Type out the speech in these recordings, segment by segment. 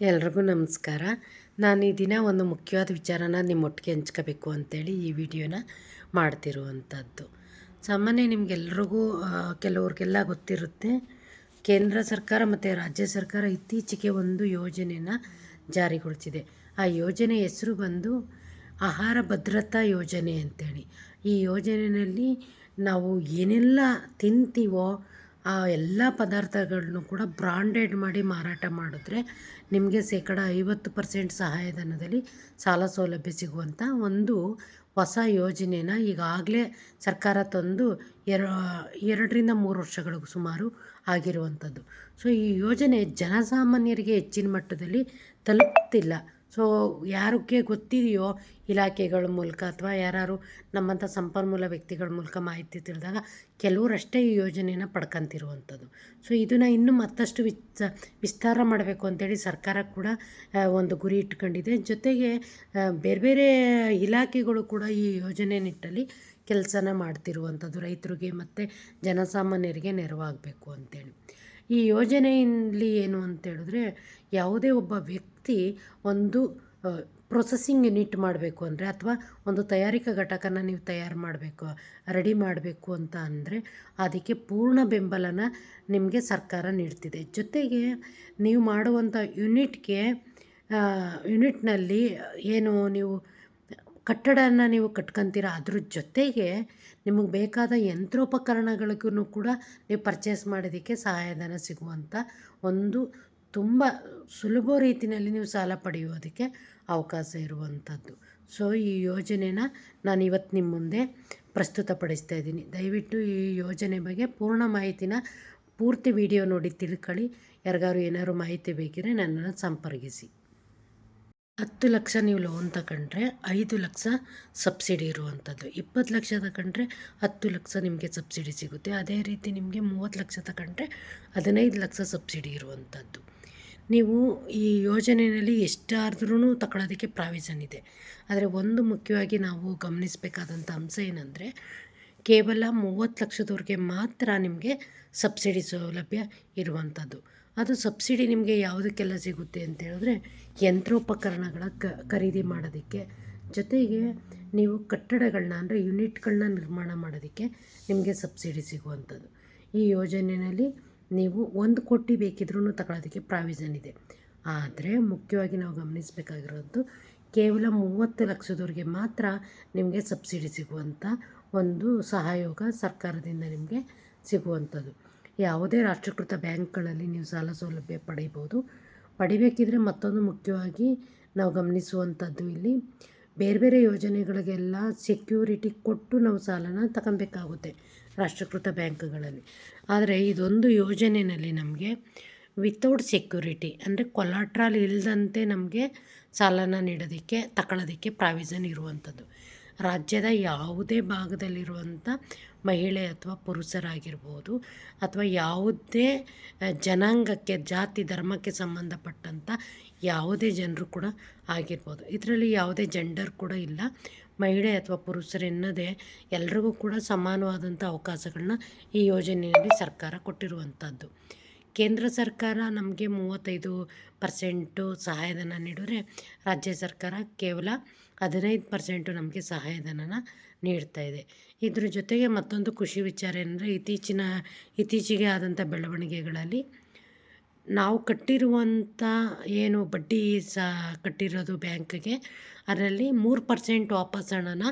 ಎಲ್ರಿಗೂ ನಮಸ್ಕಾರ. ನಾನು ಈ ದಿನ ಒಂದು ಮುಖ್ಯವಾದ ವಿಚಾರನ ನಿಮ್ಮೊಟ್ಟಿಗೆ ಹಂಚ್ಕೋಬೇಕು ಅಂತೇಳಿ ಈ ವಿಡಿಯೋನ ಮಾಡ್ತಿರುವಂಥದ್ದು. ಸಾಮಾನ್ಯ ನಿಮಗೆಲ್ರಿಗೂ ಕೆಲವ್ರಿಗೆಲ್ಲ ಗೊತ್ತಿರುತ್ತೆ, ಕೇಂದ್ರ ಸರ್ಕಾರ ಮತ್ತು ರಾಜ್ಯ ಸರ್ಕಾರ ಇತ್ತೀಚೆಗೆ ಒಂದು ಯೋಜನೆನ ಜಾರಿಗೊಳಿಸಿದೆ. ಆ ಯೋಜನೆ ಹೆಸರು ಬಂದು ಆಹಾರ ಭದ್ರತಾ ಯೋಜನೆ ಅಂತೇಳಿ. ಈ ಯೋಜನೆಯಲ್ಲಿ ನಾವು ಏನೆಲ್ಲ ತಿಂತೀವೋ ಆ ಎಲ್ಲ ಪದಾರ್ಥಗಳನ್ನು ಕೂಡ ಬ್ರಾಂಡೆಡ್ ಮಾಡಿ ಮಾರಾಟ ಮಾಡಿದ್ರೆ ನಿಮಗೆ ಶೇಕಡ ಐವತ್ತು ಪರ್ಸೆಂಟ್ ಸಹಾಯಧನದಲ್ಲಿ ಸಾಲ ಸೌಲಭ್ಯ ಸಿಗುವಂಥ ಒಂದು ಹೊಸ ಯೋಜನೆನ ಈಗಾಗಲೇ ಸರ್ಕಾರ ತಂದು ಎರ, ಎರಡರಿಂದ ಮೂರು ವರ್ಷಗಳಿಗೂ ಸುಮಾರು ಆಗಿರುವಂಥದ್ದು ಸೊ ಈ ಯೋಜನೆ ಜನಸಾಮಾನ್ಯರಿಗೆ ಹೆಚ್ಚಿನ ಮಟ್ಟದಲ್ಲಿ ತಲುಪ್ತಿಲ್ಲ. ಸೊ ಯಾರಕ್ಕೆ ಗೊತ್ತಿದೆಯೋ ಇಲಾಖೆಗಳ ಮೂಲಕ ಅಥವಾ ಯಾರು ನಮ್ಮಂಥ ಸಂಪನ್ಮೂಲ ವ್ಯಕ್ತಿಗಳ ಮೂಲಕ ಮಾಹಿತಿ ತಿಳಿದಾಗ ಕೆಲವರಷ್ಟೇ ಈ ಯೋಜನೆಯನ್ನು ಪಡ್ಕೊಂತಿರುವಂಥದ್ದು. ಸೊ ಇದನ್ನು ಇನ್ನೂ ಮತ್ತಷ್ಟು ವಿಚ ವಿಸ್ತಾರ ಮಾಡಬೇಕು ಅಂತೇಳಿ ಸರ್ಕಾರ ಕೂಡ ಒಂದು ಗುರಿ ಇಟ್ಕೊಂಡಿದೆ. ಜೊತೆಗೆ ಬೇರೆ ಬೇರೆ ಇಲಾಖೆಗಳು ಕೂಡ ಈ ಯೋಜನೆ ನಿಟ್ಟಲ್ಲಿ ಕೆಲಸನ ಮಾಡ್ತಿರುವಂಥದ್ದು. ರೈತರಿಗೆ ಮತ್ತು ಜನಸಾಮಾನ್ಯರಿಗೆ ನೆರವಾಗಬೇಕು ಅಂತೇಳಿ. ಈ ಯೋಜನೆಯಲ್ಲಿ ಏನು ಅಂತೇಳಿದ್ರೆ ಯಾವುದೇ ಒಬ್ಬ ವ್ಯಕ್ತಿ ಒಂದು ಪ್ರೊಸೆಸಿಂಗ್ ಯೂನಿಟ್ ಮಾಡಬೇಕು ಅಂದರೆ ಅಥವಾ ಒಂದು ತಯಾರಿಕಾ ಘಟಕನ ನೀವು ತಯಾರು ಮಾಡಬೇಕು, ರೆಡಿ ಮಾಡಬೇಕು ಅಂತ ಅಂದರೆ ಅದಕ್ಕೆ ಪೂರ್ಣ ಬೆಂಬಲನ ನಿಮಗೆ ಸರ್ಕಾರ ನೀಡ್ತಿದೆ. ಜೊತೆಗೆ ನೀವು ಮಾಡುವಂಥ ಯೂನಿಟ್ಗೆ ಯೂನಿಟ್ನಲ್ಲಿ ಏನು ನೀವು ಕಟ್ಟಡನ ನೀವು ಕಟ್ಕೊತೀರ ಅದ್ರ ಜೊತೆಗೆ ನಿಮಗೆ ಬೇಕಾದ ಯಂತ್ರೋಪಕರಣಗಳಿಗೂ ಕೂಡ ನೀವು ಪರ್ಚೇಸ್ ಮಾಡೋದಕ್ಕೆ ಸಹಾಯಧನ ಸಿಗುವಂಥ ಒಂದು ತುಂಬ ಸುಲಭ ರೀತಿಯಲ್ಲಿ ನೀವು ಸಾಲ ಪಡೆಯುವುದಕ್ಕೆ ಅವಕಾಶ ಇರುವಂಥದ್ದು. ಸೊ, ಈ ಯೋಜನೆನ ನಾನು ಇವತ್ತು ನಿಮ್ಮ ಮುಂದೆ ಪ್ರಸ್ತುತಪಡಿಸ್ತಾ ಇದ್ದೀನಿ. ದಯವಿಟ್ಟು ಈ ಯೋಜನೆ ಬಗ್ಗೆ ಪೂರ್ಣ ಮಾಹಿತಿನ ಪೂರ್ತಿ ವಿಡಿಯೋ ನೋಡಿ ತಿಳ್ಕೊಳ್ಳಿ. ಯಾರಿಗಾರು ಏನಾದ್ರು ಮಾಹಿತಿ ಬೇಕಿದ್ರೆ ನನ್ನನ್ನು ಸಂಪರ್ಕಿಸಿ. ಹತ್ತು ಲಕ್ಷ ನೀವು ಲೋನ್ ತಗೊಂಡ್ರೆ ಐದು ಲಕ್ಷ ಸಬ್ಸಿಡಿ ಇರುವಂಥದ್ದು. ಇಪ್ಪತ್ತು ಲಕ್ಷ ತಗೊಂಡ್ರೆ ಹತ್ತು ಲಕ್ಷ ನಿಮಗೆ ಸಬ್ಸಿಡಿ ಸಿಗುತ್ತೆ. ಅದೇ ರೀತಿ ನಿಮಗೆ ಮೂವತ್ತು ಲಕ್ಷ ತಗೊಂಡ್ರೆ ಹದಿನೈದು ಲಕ್ಷ ಸಬ್ಸಿಡಿ ಇರುವಂಥದ್ದು. ನೀವು ಈ ಯೋಜನೆಯಲ್ಲಿ ಎಷ್ಟಾದ್ರೂ ತಗೊಳ್ಳೋದಕ್ಕೆ ಪ್ರಾವಿಷನ್ ಇದೆ. ಆದರೆ ಒಂದು ಮುಖ್ಯವಾಗಿ ನಾವು ಗಮನಿಸಬೇಕಾದಂಥ ಅಂಶ ಏನಂದರೆ, ಕೇವಲ ಮೂವತ್ತು ಲಕ್ಷದವರೆಗೆ ಮಾತ್ರ ನಿಮಗೆ ಸಬ್ಸಿಡಿ ಸೌಲಭ್ಯ ಇರುವಂಥದ್ದು. ಅದು ಸಬ್ಸಿಡಿ ನಿಮಗೆ ಯಾವುದಕ್ಕೆಲ್ಲ ಸಿಗುತ್ತೆ ಅಂತ ಹೇಳಿದ್ರೆ, ಯಂತ್ರೋಪಕರಣಗಳ ಕ, ಖರೀದಿ ಮಾಡೋದಕ್ಕೆ. ಜೊತೆಗೆ ನೀವು ಕಟ್ಟಡಗಳನ್ನ ಅಂದರೆ ಯೂನಿಟ್ಗಳನ್ನ ನಿರ್ಮಾಣ ಮಾಡೋದಕ್ಕೆ ನಿಮಗೆ ಸಬ್ಸಿಡಿ ಸಿಗುವಂಥದ್ದು. ಈ ಯೋಜನೆಯಲ್ಲಿ ನೀವು ಒಂದು ಕೋಟಿ ಬೇಕಿದ್ರೂ ತಗೊಳ್ಳೋದಕ್ಕೆ ಪ್ರಾವಿಷನ್ ಇದೆ. ಆದರೆ ಮುಖ್ಯವಾಗಿ ನಾವು ಗಮನಿಸಬೇಕಾಗಿರೋದು ಕೇವಲ ಮೂವತ್ತು ಲಕ್ಷದವರೆಗೆ ಮಾತ್ರ ನಿಮಗೆ ಸಬ್ಸಿಡಿ ಸಿಗುವಂಥ ಒಂದು ಸಹಯೋಗ ಸರ್ಕಾರದಿಂದ ನಿಮಗೆ ಸಿಗುವಂಥದ್ದು. ಯಾವುದೇ ರಾಷ್ಟ್ರೀಕೃತ ಬ್ಯಾಂಕ್ಗಳಲ್ಲಿ ನೀವು ಸಾಲ ಸೌಲಭ್ಯ ಪಡಿಬೋದು. ಪಡಿಬೇಕಿದ್ರೆ ಮತ್ತೊಂದು ಮುಖ್ಯವಾಗಿ ನಾವು ಗಮನಿಸುವಂಥದ್ದು ಇಲ್ಲಿ ಬೇರೆ ಬೇರೆ ಯೋಜನೆಗಳಿಗೆಲ್ಲ ಸೆಕ್ಯೂರಿಟಿ ಕೊಟ್ಟು ನಾವು ಸಾಲನ ತಗೊಬೇಕಾಗುತ್ತೆ ರಾಷ್ಟ್ರೀಕೃತ ಬ್ಯಾಂಕ್ಗಳಲ್ಲಿ. ಆದರೆ ಇದೊಂದು ಯೋಜನೆಯಲ್ಲಿ ನಮಗೆ ವಿತೌಟ್ ಸೆಕ್ಯೂರಿಟಿ ಅಂದರೆ ಕೊಲಾಟ್ರಲ್ ಇಲ್ಲದಂತೆ ನಮಗೆ ಸಾಲನ ನೀಡೋದಕ್ಕೆ ತಗೊಳ್ಳೋದಕ್ಕೆ ಪ್ರಾವಿಸನ್ ಇರುವಂಥದ್ದು. ರಾಜ್ಯದ ಯಾವುದೇ ಭಾಗದಲ್ಲಿರುವಂಥ ಮಹಿಳೆ ಅಥವಾ ಪುರುಷರಾಗಿರ್ಬೋದು ಅಥವಾ ಯಾವುದೇ ಜನಾಂಗಕ್ಕೆ, ಜಾತಿ, ಧರ್ಮಕ್ಕೆ ಸಂಬಂಧಪಟ್ಟಂಥ ಯಾವುದೇ ಜನರು ಕೂಡ ಆಗಿರ್ಬೋದು. ಇದರಲ್ಲಿ ಯಾವುದೇ ಜೆಂಡರ್ ಕೂಡ ಇಲ್ಲ. ಮಹಿಳೆ ಅಥವಾ ಪುರುಷರೆನ್ನದೇ ಎಲ್ರಿಗೂ ಕೂಡ ಸಮಾನವಾದಂಥ ಅವಕಾಶಗಳನ್ನ ಈ ಯೋಜನೆಯಲ್ಲಿ ಸರ್ಕಾರ ಕೊಟ್ಟಿರುವಂಥದ್ದು. ಕೇಂದ್ರ ಸರ್ಕಾರ ನಮಗೆ ಮೂವತ್ತೈದು ಪರ್ಸೆಂಟು ಸಹಾಯಧನ ನೀಡಿದ್ರೆ ರಾಜ್ಯ ಸರ್ಕಾರ ಕೇವಲ ಹದಿನೈದು ಪರ್ಸೆಂಟು ನಮಗೆ ಸಹಾಯಧನನ ನೀಡ್ತಾ ಇದೆ. ಇದ್ರ ಜೊತೆಗೆ ಮತ್ತೊಂದು ಖುಷಿ ವಿಚಾರ ಏನಂದರೆ, ಇತ್ತೀಚಿನ, ಇತ್ತೀಚೆಗೆ ಆದಂಥ ಬೆಳವಣಿಗೆಗಳಲ್ಲಿ ನಾವು ಕಟ್ಟಿರುವಂಥ ಏನು ಬಡ್ಡಿ ಸಹ ಕಟ್ಟಿರೋದು ಬ್ಯಾಂಕ್ಗೆ, ಅದರಲ್ಲಿ ಮೂರು ಪರ್ಸೆಂಟ್ ವಾಪಸ್ ಹಣನ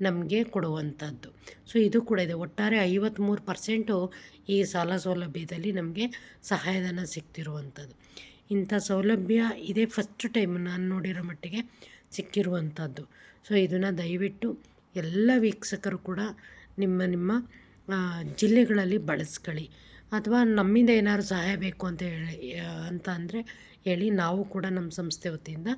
ನಮಗೆ ಕೊಡುವಂಥದ್ದು. ಸೊ, ಇದು ಕೂಡ ಇದೆ. ಒಟ್ಟಾರೆ ಐವತ್ತ್ಮೂರು ಪರ್ಸೆಂಟು ಈ ಸಾಲ ಸೌಲಭ್ಯದಲ್ಲಿ ನಮಗೆ ಸಹಾಯಧನ ಸಿಗ್ತಿರುವಂಥದ್ದು. ಇಂಥ ಸೌಲಭ್ಯ ಇದೇ ಫಸ್ಟ್ ಟೈಮ್ ನಾನು ನೋಡಿರೋ ಮಟ್ಟಿಗೆ ಸಿಕ್ಕಿರುವಂಥದ್ದು. ಸೊ ಇದನ್ನು ದಯವಿಟ್ಟು ಎಲ್ಲ ವೀಕ್ಷಕರು ಕೂಡ ನಿಮ್ಮ ನಿಮ್ಮ ಜಿಲ್ಲೆಗಳಲ್ಲಿ ಬಳಸ್ಕೊಳ್ಳಿ. ಅಥವಾ ನಮ್ಮಿಂದ ಏನಾದ್ರು ಸಹಾಯ ಬೇಕು ಅಂತ ಹೇಳಿ ಅಂತ ಅಂದರೆ ಹೇಳಿ ನಾವು ಕೂಡ ನಮ್ಮ ಸಂಸ್ಥೆ ವತಿಯಿಂದ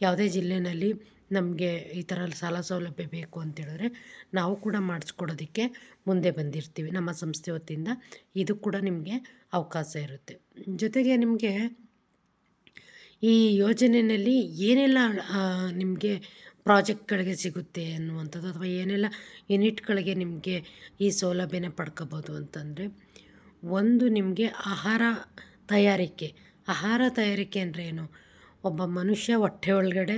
ಯಾವುದೇ ಜಿಲ್ಲೆಯಲ್ಲಿ ನಮಗೆ ಈ ಥರ ಸಾಲ ಸೌಲಭ್ಯ ಬೇಕು ಅಂತೇಳಿದ್ರೆ ನಾವು ಕೂಡ ಮಾಡಿಸ್ಕೊಡೋದಕ್ಕೆ ಮುಂದೆ ಬಂದಿರ್ತೀವಿ ನಮ್ಮ ಸಂಸ್ಥೆ ವತಿಯಿಂದ. ಇದು ಕೂಡ ನಿಮಗೆ ಅವಕಾಶ ಇರುತ್ತೆ. ಜೊತೆಗೆ ನಿಮಗೆ ಈ ಯೋಜನೆಯಲ್ಲಿ ಏನೆಲ್ಲ ನಿಮಗೆ ಪ್ರಾಜೆಕ್ಟ್ಗಳಿಗೆ ಸಿಗುತ್ತೆ ಅನ್ನುವಂಥದ್ದು ಅಥವಾ ಏನೆಲ್ಲ ಯೂನಿಟ್ಗಳಿಗೆ ನಿಮಗೆ ಈ ಸೌಲಭ್ಯನ ಪಡ್ಕೋಬೋದು ಅಂತಂದರೆ, ಒಂದು ನಿಮಗೆ ಆಹಾರ ತಯಾರಿಕೆ. ಆಹಾರ ತಯಾರಿಕೆ ಅಂದರೆ ಏನು? ಒಬ್ಬ ಮನುಷ್ಯ ಹೊಟ್ಟೆ ಒಳಗಡೆ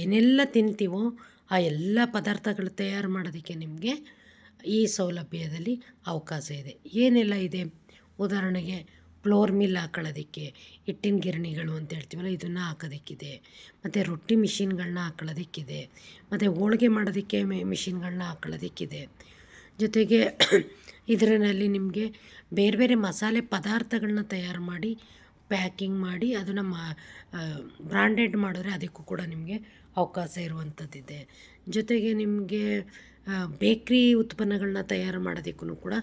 ಏನೆಲ್ಲ ತಿಂತೀವೋ ಆ ಎಲ್ಲ ಪದಾರ್ಥಗಳು ತಯಾರು ಮಾಡೋದಕ್ಕೆ ನಿಮಗೆ ಈ ಸೌಲಭ್ಯದಲ್ಲಿ ಅವಕಾಶ ಇದೆ. ಏನೆಲ್ಲ ಇದೆ? ಉದಾಹರಣೆಗೆ ಫ್ಲೋರ್ ಮಿಲ್ ಹಾಕೊಳ್ಳೋದಕ್ಕೆ, ಹಿಟ್ಟಿನ ಗಿರಣಿಗಳು ಅಂತ ಹೇಳ್ತೀವಲ್ಲ, ಇದನ್ನು ಹಾಕೋದಕ್ಕಿದೆ. ಮತ್ತು ರೊಟ್ಟಿ ಮಿಷಿನ್ಗಳನ್ನ ಹಾಕೊಳ್ಳೋದಕ್ಕಿದೆ. ಮತ್ತು ಹೋಳಿಗೆ ಮಾಡೋದಕ್ಕೆ ಮಿಷಿನ್ಗಳನ್ನ ಹಾಕೊಳ್ಳೋದಕ್ಕಿದೆ. ಜೊತೆಗೆ ಇದರಲ್ಲಿ ನಿಮಗೆ ಬೇರೆ ಬೇರೆ ಮಸಾಲೆ ಪದಾರ್ಥಗಳನ್ನ ತಯಾರು ಮಾಡಿ, ಪ್ಯಾಕಿಂಗ್ ಮಾಡಿ, ಅದನ್ನು ಮಾ ಬ್ರಾಂಡೆಡ್ ಮಾಡಿದ್ರೆ ಅದಕ್ಕೂ ಕೂಡ ನಿಮಗೆ ಅವಕಾಶ ಇರುವಂಥದ್ದಿದೆ. ಜೊತೆಗೆ ನಿಮಗೆ ಬೇಕ್ರಿ ಉತ್ಪನ್ನಗಳನ್ನ ತಯಾರು ಮಾಡೋದಕ್ಕೂ ಕೂಡ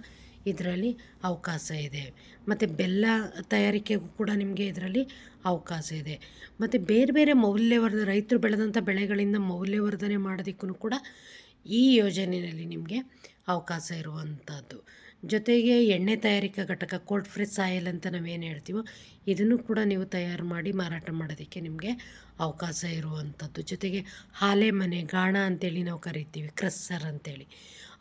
ಇದರಲ್ಲಿ ಅವಕಾಶ ಇದೆ. ಮತ್ತು ಬೆಲ್ಲ ತಯಾರಿಕೆಗೂ ಕೂಡ ನಿಮಗೆ ಇದರಲ್ಲಿ ಅವಕಾಶ ಇದೆ. ಮತ್ತು ಬೇರೆ ಬೇರೆ ಮೌಲ್ಯವರ್ಧ ರೈತರು ಬೆಳೆದಂಥ ಬೆಳೆಗಳಿಂದ ಮೌಲ್ಯವರ್ಧನೆ ಮಾಡೋದಕ್ಕೂ ಕೂಡ ಈ ಯೋಜನೆಯಲ್ಲಿ ನಿಮಗೆ ಅವಕಾಶ ಇರುವಂಥದ್ದು. ಜೊತೆಗೆ ಎಣ್ಣೆ ತಯಾರಿಕಾ ಘಟಕ ಕೋಲ್ಡ್ ಫ್ರೆಸ್ ಆಯಿಲ್ ಅಂತ ನಾವೇನು ಹೇಳ್ತೀವೋ, ಇದನ್ನು ಕೂಡ ನೀವು ತಯಾರು ಮಾಡಿ ಮಾರಾಟ ಮಾಡೋದಕ್ಕೆ ನಿಮಗೆ ಅವಕಾಶ ಇರುವಂಥದ್ದು. ಜೊತೆಗೆ ಆಲೆ ಮನೆ, ಗಾಣ ಅಂತೇಳಿ ನಾವು ಕರಿತೀವಿ, ಕ್ರಸ್ಸರ್ ಅಂತೇಳಿ.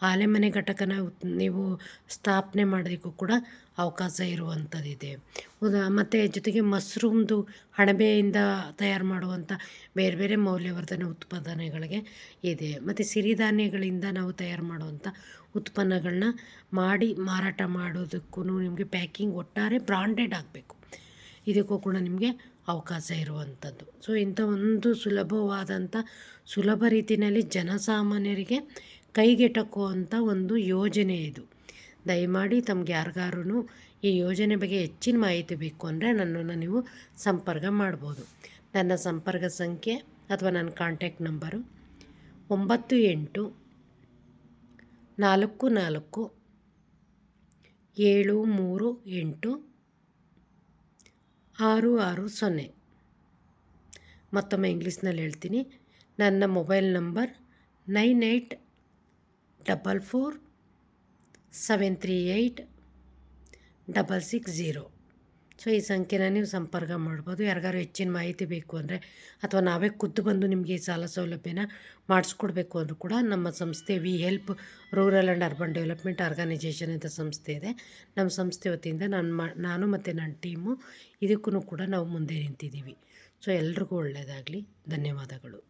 ಆಲೆ ಮನೆ ಘಟಕನ ನೀವು ಸ್ಥಾಪನೆ ಮಾಡೋದಕ್ಕೂ ಕೂಡ ಅವಕಾಶ ಇರುವಂಥದ್ದಿದೆ. ಉದಾ, ಮತ್ತು ಜೊತೆಗೆ ಮಶ್ರೂಮ್ದು ಅಣಬೆಯಿಂದ ತಯಾರು ಮಾಡುವಂಥ ಬೇರೆ ಬೇರೆ ಮೌಲ್ಯವರ್ಧನೆ ಉತ್ಪಾದನೆಗಳಿಗೆ ಇದೆ. ಮತ್ತು ಸಿರಿಧಾನ್ಯಗಳಿಂದ ನಾವು ತಯಾರು ಮಾಡುವಂಥ ಉತ್ಪನ್ನಗಳನ್ನ ಮಾಡಿ ಮಾರಾಟ ಮಾಡೋದಕ್ಕೂ ನಿಮಗೆ ಪ್ಯಾಕಿಂಗ್ ಒಟ್ಟಾರೆ ಬ್ರಾಂಡೆಡ್ ಆಗಬೇಕು. ಇದಕ್ಕೂ ಕೂಡ ನಿಮಗೆ ಅವಕಾಶ ಇರುವಂಥದ್ದು. ಸೊ ಇಂಥ ಒಂದು ಸುಲಭವಾದಂಥ, ಸುಲಭ ರೀತಿಯಲ್ಲಿ ಜನಸಾಮಾನ್ಯರಿಗೆ ಕೈಗೆಟಕುವಂಥ ಒಂದು ಯೋಜನೆ ಇದು. ದಯಮಾಡಿ ತಮ್ಗೆ ಯಾರಿಗಾರು ಈ ಯೋಜನೆ ಬಗ್ಗೆ ಹೆಚ್ಚಿನ ಮಾಹಿತಿ ಬೇಕು ಅಂದರೆ ನನ್ನನ್ನು ನೀವು ಸಂಪರ್ಕ ಮಾಡ್ಬೋದು. ನನ್ನ ಸಂಪರ್ಕ ಸಂಖ್ಯೆ ಅಥವಾ ನನ್ನ ಕಾಂಟ್ಯಾಕ್ಟ್ ನಂಬರು ಒಂಬತ್ತು ಎಂಟು ನಾಲ್ಕು ನಾಲ್ಕು ಏಳು ಮೂರು ಎಂಟು ಆರು ಆರು ಸೊನ್ನೆ. ಮತ್ತೊಮ್ಮೆ ಇಂಗ್ಲೀಷ್ನಲ್ಲಿ ಹೇಳ್ತೀನಿ. ನನ್ನ mobile number nine eight double four seven three eight double six zero so, ಈ ಸಂಖ್ಯೆನ ನೀವು ಸಂಪರ್ಕ ಮಾಡ್ಬೋದು. ಯಾರಿಗಾರು ಹೆಚ್ಚಿನ ಮಾಹಿತಿ ಬೇಕು ಅಂದರೆ, ಅಥವಾ ನಾವೇ ಖುದ್ದು ಬಂದು ನಿಮಗೆ ಈ ಸಾಲ ಸೌಲಭ್ಯನ ಮಾಡಿಸ್ಕೊಡ್ಬೇಕು ಅಂದರೂ ಕೂಡ ನಮ್ಮ ಸಂಸ್ಥೆ we help rural and urban development organisation ಅಂತ ಸಂಸ್ಥೆ ಇದೆ. ನಮ್ಮ ಸಂಸ್ಥೆ ವತಿಯಿಂದ ನಾನು ಮಾ, ನಾನು ಮತ್ತು ನನ್ನ ಟೀಮು ಇದಕ್ಕೂ ಕೂಡ ನಾವು ಮುಂದೆ ನಿಂತಿದ್ದೀವಿ. ಸೊ, ಎಲ್ರಿಗೂ ಒಳ್ಳೆಯದಾಗಲಿ ಧನ್ಯವಾದಗಳು.